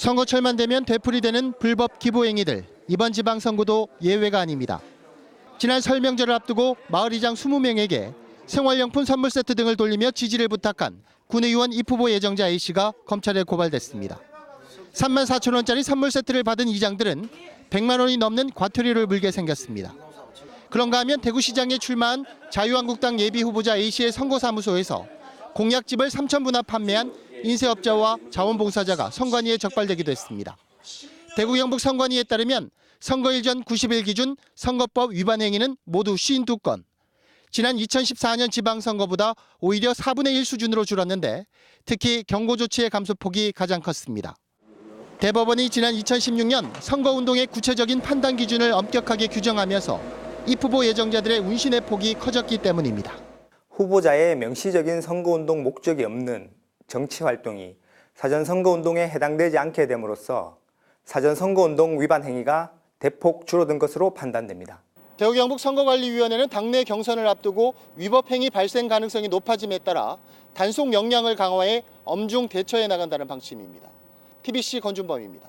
선거철만 되면 되풀이 되는 불법 기부 행위들 이번 지방선거도 예외가 아닙니다. 지난 설 명절을 앞두고 마을이장 20명에게 생활용품 선물 세트 등을 돌리며 지지를 부탁한 군의원 입후보 예정자 A씨가 검찰에 고발됐습니다. 3만 4천 원짜리 선물 세트를 받은 이장들은 100만 원이 넘는 과태료를 물게 생겼습니다. 그런가 하면 대구시장에 출마한 자유한국당 예비 후보자 A씨의 선거사무소에서 공약집을 3천 분합 판매한 인쇄업자와 자원봉사자가 선관위에 적발되기도 했습니다. 대구 경북 선관위에 따르면 선거일 전 90일 기준 선거법 위반 행위는 모두 52건. 지난 2014년 지방선거보다 오히려 4분의 1 수준으로 줄었는데 특히 경고 조치의 감소폭이 가장 컸습니다. 대법원이 지난 2016년 선거운동의 구체적인 판단 기준을 엄격하게 규정하면서 입 후보 예정자들의 운신의 폭이 커졌기 때문입니다. 후보자의 명시적인 선거운동 목적이 없는 정치 활동이 사전 선거 운동에 해당되지 않게 됨으로써 사전 선거 운동 위반 행위가 대폭 줄어든 것으로 판단됩니다. 대구 경북 선거관리위원회는 당내 경선을 앞두고 위법 행위 발생 가능성이 높아짐에 따라 단속 역량을 강화해 엄중 대처해 나간다는 방침입니다. TBC 건준범입니다.